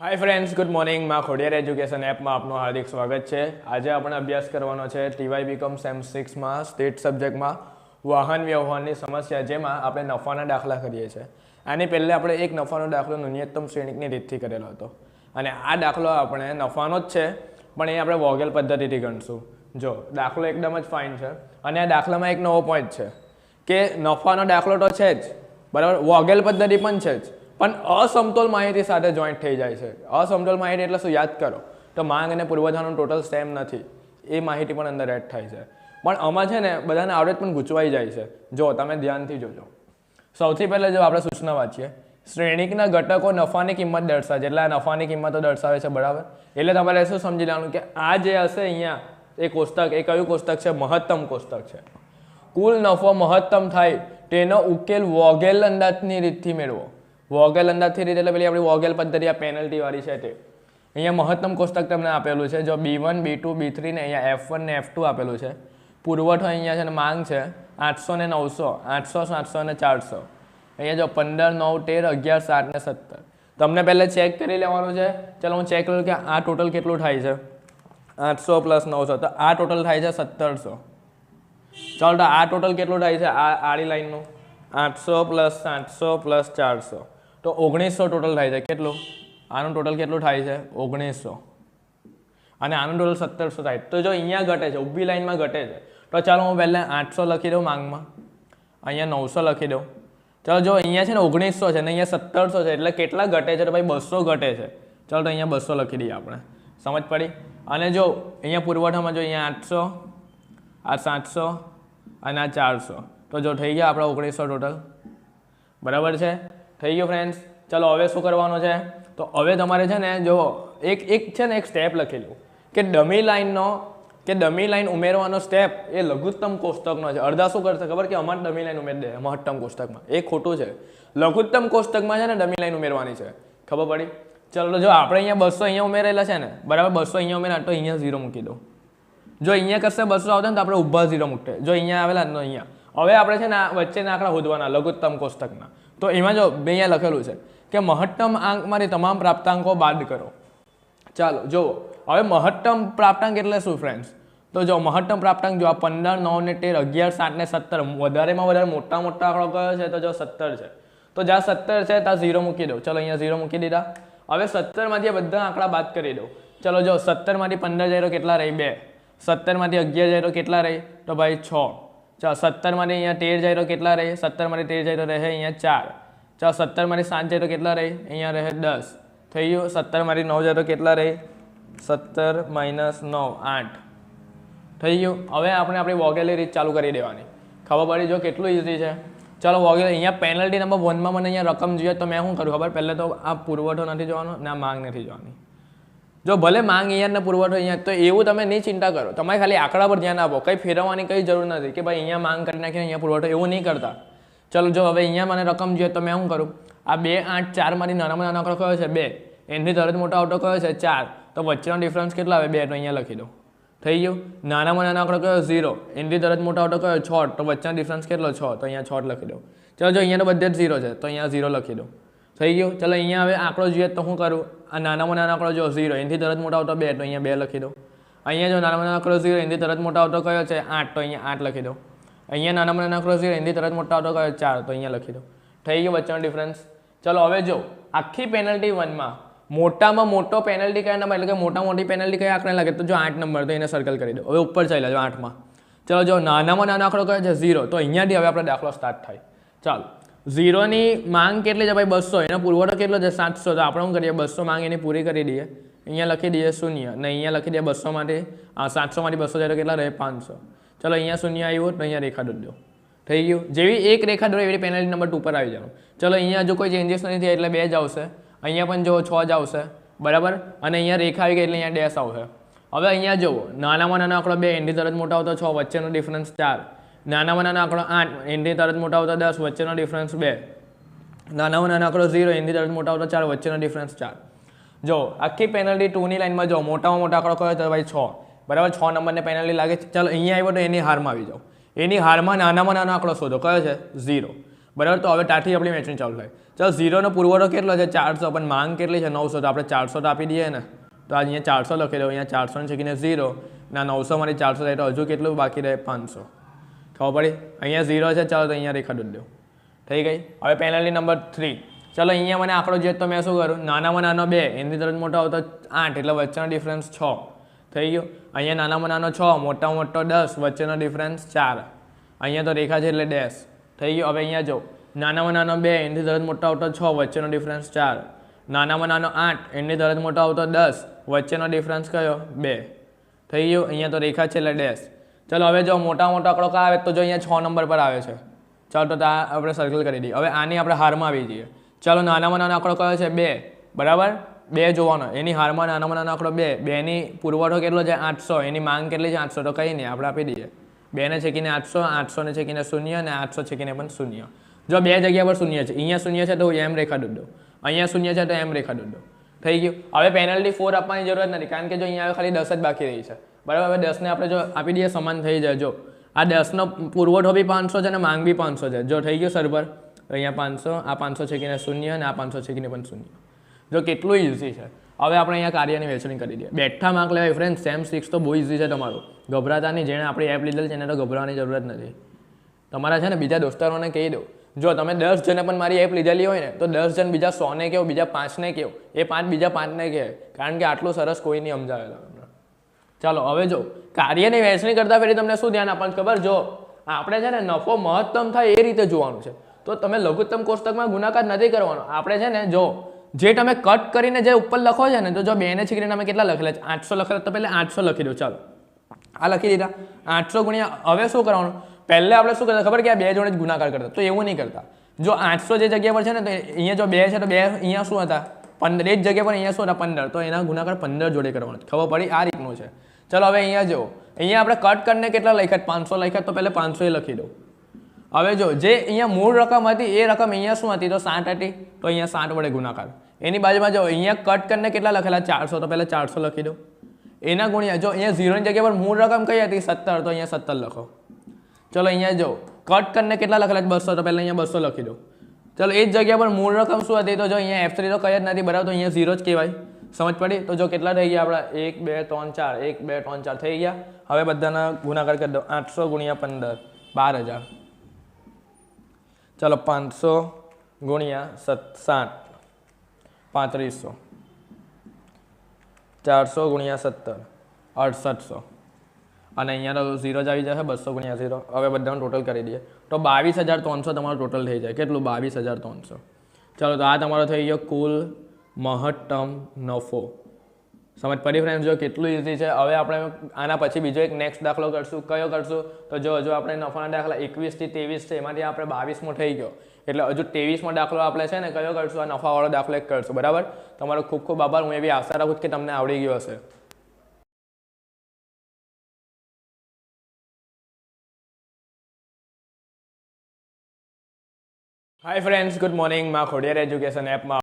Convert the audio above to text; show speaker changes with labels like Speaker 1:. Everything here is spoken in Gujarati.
Speaker 1: હાય ફ્રેન્ડ્સ ગુડ મોર્નિંગમાં ખોડિયાર એજ્યુકેશન એપમાં આપનું હાર્દિક સ્વાગત છે. આજે આપણે અભ્યાસ કરવાનો છે ટીવાય બીકોમ સેમ સિક્સમાં સ્ટેટ સબ્જેક્ટમાં વાહન વ્યવહારની સમસ્યા જેમાં આપણે નફાના દાખલા કરીએ છીએ. આની પહેલે આપણે એક નફાનો દાખલો ન્યૂનતમ શ્રેણિકની રીતથી કરેલો હતો. અને આ દાખલો આપણે નફાનો જ છે, પણ એ આપણે વોગેલ પદ્ધતિથી ગણશું. જો, દાખલો એકદમ જ ફાઇન છે. અને આ દાખલામાં એક નવો પોઈન્ટ છે, કે નફાનો દાખલો તો છે જ, બરાબર? વોગેલ પદ્ધતિ પણ છે જ. પણ અસમતોલ માહિતી સાથે જોઈન્ટ થઈ જાય છે. અસમતોલ માહિતી એટલે શું? યાદ કરો. તો માંગ અને પૂર્વધારનું ટોટલ સેમ નથી. એ માહિતી પણ અંદર એડ થાય છે. પણ આમાં છે ને, બધાને આવડત પણ ગૂંચવાઈ જાય છે. જો, તમે ધ્યાનથી જોજો. સૌથી પહેલાં જો આપણે સૂચના વાંચીએ. શ્રેણીકના ઘટકો નફાની કિંમત દર્શાવે છે. એટલે આ નફાની કિંમતો દર્શાવે છે બરાબર? એટલે તમારે શું સમજી લેવાનું કે આ જે હશે અહીંયા, એ કોષ્ટક, એ કયું કોષ્ટક છે? મહત્તમ કોષ્ટક છે. કુલ નફો મહત્તમ થાય, તેનો ઉકેલ વોગેલ અંદાજની રીતથી મેળવો. વોગેલ અંદાજથી રીતે એટલે પેલી આપણી વોગેલ પદ્ધતિ, આ પેનલ્ટીવાળી છે તે. અહીંયા મહત્તમ કોષ્ટક તમને આપેલું છે, જો B one B two B three ને અહીંયા એફ વન ને એફ ટુ આપેલું છે. પુરવઠો અહીંયા છે ને માંગ છે આઠસો ને નવસો, આઠસો, સાતસો ને ચારસો. અહીંયા જો પંદર, નવ, તેર, અગિયાર, સાત ને સત્તર. તમને પહેલાં ચેક કરી લેવાનું છે. ચાલો હું ચેક કરું કે આ ટોટલ કેટલું થાય છે? આઠસો પ્લસ નવસો. તો આ ટોટલ થાય છે સત્તરસો. ચાલો તો આ ટોટલ કેટલું થાય છે? આ આડી લાઈનનું. આઠસો પ્લસ સાતસો પ્લસ ચારસો. તો ઓગણીસો ટોટલ થાય છે. કેટલું? આનું ટોટલ કેટલું થાય છે? ઓગણીસો. અને આનું ટોટલ સત્તરસો થાય. તો જો અહીંયા ઘટે છે, ઊભી લાઈનમાં ઘટે છે, તો ચાલો હું પહેલાં આઠસો લખી દઉં માંગમાં. અહીંયા નવસો લખી દઉં. ચાલો જો અહીંયા છે ને ઓગણીસો છે ને અહીંયા સત્તરસો છે, એટલે કેટલા ઘટે છે? તો ભાઈ બસો ઘટે છે. ચાલો તો અહીંયા બસો લખી દઈએ આપણે. સમજ પડી? અને જો અહીંયા પુરવઠામાં જો અહીંયા આઠસો, આ સાતસો અને આ ચારસો. તો જો થઈ ગયા આપણા ઓગણીસો ટોટલ બરાબર છે? થઈ ગયું ફ્રેન્ડ્સ ચલો, હવે શું કરવાનું છે? તો હવે તમારે છે ને, જો, એક એક છે ને, એક સ્ટેપ લખેલું કે ડમી લાઇનનો કે ડમી લાઈન ઉમેરવાનો સ્ટેપ એ લઘુત્તમ કોષ્ટકનો છે. અડધા શું કરશે ખબર કે અમારે ડમી લાઇન ઉમેરી દે, મહત્તમ કોષ્ટકમાં. એ ખોટું છે. લઘુત્તમ કોષ્ટકમાં છે ને ડમી લાઈન ઉમેરવાની છે. ખબર પડી? ચલો, જો આપણે અહીંયા બસો અહીંયા ઉમેરેલા છે ને, બરાબર, બસો અહીંયા ઉમેરા, તો અહીંયા ઝીરો મૂકી દો. જો અહીંયા કરશે બસો આવતા ને, તો આપણે ઊભા ઝીરો મૂકીએ. જો અહીંયા આવેલા તો અહીંયા. હવે આપણે છે ને, આ વચ્ચેના આંકડા શોધવાના લઘુત્તમ કોષ્ટકના. તો એમાં જો મેં અહીંયા લખેલું છે કે મહત્તમ આંકમાંથી તમામ પ્રાપ્તાંકો બાદ કરો. ચાલો, જુઓ. હવે મહત્તમ પ્રાપ્તાંક એટલે શું ફ્રેન્ડ્સ તો જો મહત્તમ પ્રાપ્તાંક જો આ પંદર, નવ ને તેર, અગિયાર, સાત ને સત્તર, વધારેમાં વધારે મોટા મોટા આંકડો કયો છે? તો જો સત્તર છે. તો જ્યાં સત્તર છે, ત્યાં ઝીરો મૂકી દો ચલો, અહીંયા ઝીરો મૂકી દીધા. હવે સત્તરમાંથી બધા આંકડા બાદ કરી દો ચલો, જો સત્તરમાંથી પંદર જાય તો કેટલા રહી? બે. સત્તરમાંથી અગિયાર જાય તો કેટલા રહી? તો ભાઈ છ. ચાલો, સત્તરમાંથી અહીંયા તેર જાય તો કેટલા રહે? સત્તરમાંથી તેર જાય તો રહે અહીંયા ચાર. ચાલો, સત્તરમાંથી સાત જાય તો કેટલા રહે? અહીંયા રહે દસ. થઈ ગયું? સત્તરમાંથી નવ જાય તો કેટલા રહે? સત્તર માઇનસ નવ, આઠ. થઈ ગયું? હવે આપણે આપણી વોગેલી રીત ચાલુ કરી દેવાની. ખબર પડી? જો, કેટલું ઇઝી છે. ચાલો વોગેલ અહીંયા પેનલ્ટી નંબર વનમાં મને અહીંયા રકમ જોઈએ તો મેં શું કરું ખબર? પહેલાં તો આ પુરવઠો નથી જોવાનો ને માંગ નથી જોવાની. જો ભલે માંગ અહીંયાને પુરવઠો અહીંયા તો એવું તમે નહીં ચિંતા કરો. તમારે ખાલી આંકડા પર ધ્યાન આપો. કંઈ ફેરવવાની કંઈ જરૂર નથી કે ભાઈ અહીંયા માંગ કરી નાખીને અહીંયા પુરવઠો એવું નહીં કરતા. ચલો જો હવે અહીંયા મને રકમ જોઈએ તો મેં શું કરું? આ બે આઠ ચારમાંથી નાનામાં નાનો આંકડો કયો છે? બે. એનાથી તરત મોટો આંકડો કયો છે? ચાર. તો વચ્ચેનો ડિફરન્સ કેટલો આવે? બે. તો અહીંયા લખી દો થઈ ગયું? નાનામાં નાનો આંકડો કયો? ઝીરો. એનાથી તરત મોટો આવતો કયો? છ. તો વચ્ચેનો ડિફરન્સ કેટલો? છ. તો અહીંયા છ લખી દો ચલો જો અહીંયા તો બધે જ ઝીરો છે, તો અહીંયા ઝીરો લખી દો થઈ ગયું? ચલો અહીંયા હવે આંકડો જોઈએ તો શું કરું? આ નાનામાં નાનો આંકડો જો ઝીરો એનાથી તરત મોટો આવતો બે, તો અહીંયા બે લખી દો અહીંયા જો નાનામાં નાનો આંકડો ઝીરો એનાથી તરત મોટો આવતો કયો છે? આઠ, તો અહીંયા આઠ લખી દો અહીંયા નાનામાં નાનો આંકડો ઝીરો એનાથી તરત મોટો આવતો કયો? ચાર, તો અહીંયા લખી દો થઈ ગયો વચ્ચેનો ડિફરન્સ ચલો, હવે જો, આખી પેનલ્ટી વનમાં મોટામાં મોટો પેનલ્ટી કયા નંબર એટલે કે મોટા મોટી પેનલ્ટી કયા આંકડા લાગે? તો જો આઠ નંબર તો એને સર્કલ કરી દો હવે ઉપર ચાલ્યા જો આઠમાં. ચલો, જો નાનામાં નાનો આંકડો કયો છે? ઝીરો તો અહીંયાથી હવે આપણે દાખલો સ્ટાર્ટ થાય. ચાલો. ઝીરોની માંગ કેટલી છે? ભાઈ બસો. એનો પુરવઠો કેટલો છે? સાતસો. તો આપણે શું કરીએ? બસો માંગ એની પૂરી કરી દઈએ. અહીંયા લખી દઈએ શૂન્ય. ને અહીંયા લખી દઈએ માટે સાતસોમાંથી બસો જાય તો કેટલા રહે? પાંચસો. ચલો, અહીંયા શૂન્ય આવ્યું તો અહીંયા રેખા દોરી દો. થઈ ગયું? જેવી એક રેખા દોરે, એવી પેનલ્ટી નંબર ટુ પર આવી જવાનું. ચલો, અહીંયા જો કોઈ ચેન્જીસ નથી થયા એટલે બે જ આવશે. અહીંયા પણ જો છ જ આવશે. બરાબર? અને અહીંયા રેખા આવી ગઈ એટલે અહીંયા ડેશ આવશે. હવે અહીંયા જુઓ. નાનામાં નાનો આંકડો બે એનથી તરત મોટા આવતો છ, વચ્ચેનો ડિફરન્સ ચાર. નાનામાં નાના આંકડો આઠ એનથી તરત મોટા આવતા દસ, વચ્ચેનો ડિફરન્સ બે. નાનામાં નાના આંકડો ઝીરો એનથી તરત મોટા આવતા ચાર, વચ્ચેનો ડિફરન્સ ચાર. જો, આખી પેનલ્ટી ટુની લાઇનમાં જો, મોટામાં મોટા આંકડો કયો તો ભાઈ છ. બરાબર, છ નંબરને પેનલ્ટી લાગે છે. ચાલો, અહીંયા આવ્યો તો એની હારમાં આવી જાઓ. એની હારમાં નાનામાં નાનો આંકડો શોધો. કયો છે? ઝીરો બરાબર, તો હવે ત્યાંથી આપણી મેચિંગ ચાલુ થાય. ચાલો ઝીરોનો પુરવઠો કેટલો છે? ચારસો. પણ માંગ કેટલી છે? નવસો. તો આપણે ચારસો તો આપી દઈએ ને. તો અહીંયા ચારસો લખી દો અહીંયા ચારસો ને છેકીને ઝીરો ના નવસોમાંથી ચારસો થાય તો હજુ કેટલું બાકી રહે? પાંચસો. ખબર પડી? અહીંયા ઝીરો છે, ચાલો તો અહીંયા રેખા દોડી દો. થઈ ગઈ? હવે પેનલ્ટી નંબર થ્રી ચાલો અહીંયા મને આંકડો જોઈએ તો મેં શું કરું નાનામાં નાનો બે એની તરત મોટો આવતો આઠ, એટલે વચ્ચેનો ડિફરન્સ છ. થઈ ગયો? અહીંયા નાનામાં નાનો છ મોટા મોટો દસ, વચ્ચેનો ડિફરન્સ ચાર. અહીંયા તો રેખા છે એટલે ડેશ થઈ ગયો? હવે અહીંયા જો. નાનામાં નાનો બે એની તરત મોટો આવતો છ, વચ્ચેનો ડિફરન્સ ચાર. નાનામાં નાનો આઠ એની તરત મોટો આવતો દસ, વચ્ચેનો ડિફરન્સ કયો? બે. થઈ ગયો? અહીંયા તો રેખા છે એટલે ડેશ ચલો, હવે જો મોટા મોટા આંકડો કા આવે તો જો અહીંયા છ નંબર પર આવે છે. ચાલો, તો આપણે સર્કલ કરી દઈએ. હવે આની આપણે હારમાં આવી જઈએ. ચાલો, નાનામાં નાનો આંકડો કયો છે બે. બરાબર? બે જોવાનો. એની હારમાં નાનામાં નાનો આંકડો બે. બેની પુરવઠો કેટલો છે? આઠસો. એની માંગ કેટલી છે? આઠસો. તો કંઈ નહીં. આપણે આપી દઈએ. બેને છેકીને આઠસો, આઠસોને છેકીને શૂન્ય અને આઠસો છેકીને પણ શૂન્ય. જો બે જગ્યા પર શૂન્ય છે. અહીંયા શૂન્ય છે તો હું એમ રેખા દોડ દઉં. અહીંયા શૂન્ય છે તો એમ રેખા દોડ દઉં. થઈ ગયું? હવે પેનલ્ટી ફોર આપવાની જરૂરત નથી. કારણ કે જો અહીંયા ખાલી દસ જ બાકી રહી છે. બરાબર, હવે દસને આપણે જો આપી દઈએ, સમાન થઈ જાય. જો આ દસનો પુરવઠો બી પાંચસો છે અને માંગ બી પાંચસો છે. જો થઈ ગયું સરભર અહીંયા પાંચસો, આ પાંચસો છેકીને શૂન્ય અને આ પાંચસો છેકીને પણ શૂન્ય. જો કેટલું ઇઝી છે. હવે આપણે અહીંયા કાર્યની વહેંચણી કરી દઈએ. બેઠા માર્ક લેવાય ફ્રેન્ડ સેમ સિક્સ તો બહુ ઇઝી છે તમારું. ગભરાતા નહીં જેણે આપણી એપ લીધેલ છે, એને તો ગભરાવાની જરૂરત નથી. તમારા છે ને બીજા દોસ્તારોને કહી દો જો તમે દસ જણે પણ મારી એપ લીધેલી હોય ને, તો દસ જણ બીજા સોને કહો બીજા પાંચને કહો એ પાંચ બીજા પાંચને કહે. કારણ કે આટલું સરસ કોઈ નહીં સમજાવેલા ચાલો, હવે જો, કાર્યની વહેંચણી કરતા ફેરી તમને શું ધ્યાન આપવાનું ખબર? જો, આપણે છે ને નફો મહત્તમ થાય એ રીતે જોવાનું છે. તો તમે લઘુત્તમ કોષ્ટકમાં ગુણાકાર નથી કરવાનો. આપણે છે ને, જો, જે તમે કટ કરીને જે ઉપર લખો છે ને, તો જો બેને છીકરીને તમે કેટલા લખેલા છે? આઠસો લખેલા, તો પહેલાં આઠસો લખી દો, ચાલો. આ લખી દીધા. આઠસો ગુણ્યા, હવે શું કરવાનું? પહેલાં આપણે શું કરતા ખબર કે આ બે જોડે જ ગુણાકાર કરતા. તો એવું નહીં કરતા. જો આઠસો જે જગ્યા પર છે ને, તો અહીંયા જો બે છે, તો બે અહીંયા શું હતા? પંદર, એ જ જગ્યા પર અહીંયા શું હતા? પંદર. તો એના ગુણાકાર પંદર જોડે કરવાનો ખબર પડી? આ રીતનું છે. ચલો હવે અહીંયા જો અહીંયા આપણે કટ કરીને કેટલા લખ્યા? પાંચસો લખ્યા તો પહેલાં પાંચસો લખી દો હવે જો, જે અહીંયા મૂળ રકમ હતી, એ રકમ અહીંયા શું હતી? તો સાઠ હતી. તો અહીંયા સાઠ વડે ગુણાકાર. એની બાજુમાં જો, અહીંયા કટ કરીને કેટલા લખેલા? ચારસો. તો પહેલાં ચારસો લખી દો એના ગુણ્યા, જો, અહીંયા ઝીરોની જગ્યા પર મૂળ રકમ કઈ હતી? સત્તર. તો અહીંયા સત્તર લખો. ચલો અહીંયા જો કટ કરીને કેટલા લખેલા? બસો. તો પહેલાં અહીંયા બસો લખી દો ચલો, એ જ જગ્યા પર મૂળ રકમ શું હતી? તો જો, અહીંયા એફ થ્રી તો કઈ જ નથી, બરાબર? તો અહીંયા ઝીરો જ કહેવાય. સમજ પડી? તો જો કેટલા થઈ ગયા આપણા? એક, બે, ત્રણ, ચાર. એક, બે, ત્રણ, ચાર થઈ ગયા. હવે બધાના ગુણાકાર કરી દો. આઠસો ગુણ્યા પંદર. બાર હજાર. ચાલો, પાંચસો ગુણ્યા સત, સાઠ. પાંત્રીસો. ચારસો ગુણ્યા સત્તર. અડસઠસો. અને અહીંયા તો ઝીરો જ આવી જશે, બસો ગુણ્યા ઝીરો. હવે બધાનું ટોટલ કરી દઈએ. તો બાવીસ હજાર ત્રણસો તમારું ટોટલ થઈ જાય. કેટલું? બાવીસ હજાર ત્રણસો. ચાલો, તો આ તમારો થઈ ગયો કુલ મહત્તમ નફો. સમજ પડી ફ્રેન્ડ જો કેટલું ઇઝી છે. હવે આપણે આના પછી બીજો એક નેક્સ્ટ દાખલો કરશું. કયો કરશું? તો જો હજુ આપણે નફાના દાખલા એકવીસથી ત્રેવીસ છે, એમાંથી આપણે બાવીસમો થઈ ગયો. એટલે હજુ ત્રેવીસમો દાખલો આપણે છે ને, કયો કરશું? આ નફાવાળો દાખલો એક કરશું. બરાબર? તમારો ખૂબ ખૂબ આભાર. હું એવી આશા રાખું કે તમને આવડી ગયો હશે. હાય ફ્રેન્ડ્સ ગુડ મોર્નિંગમાં ખોડિયાર એજ્યુકેશન એપમાં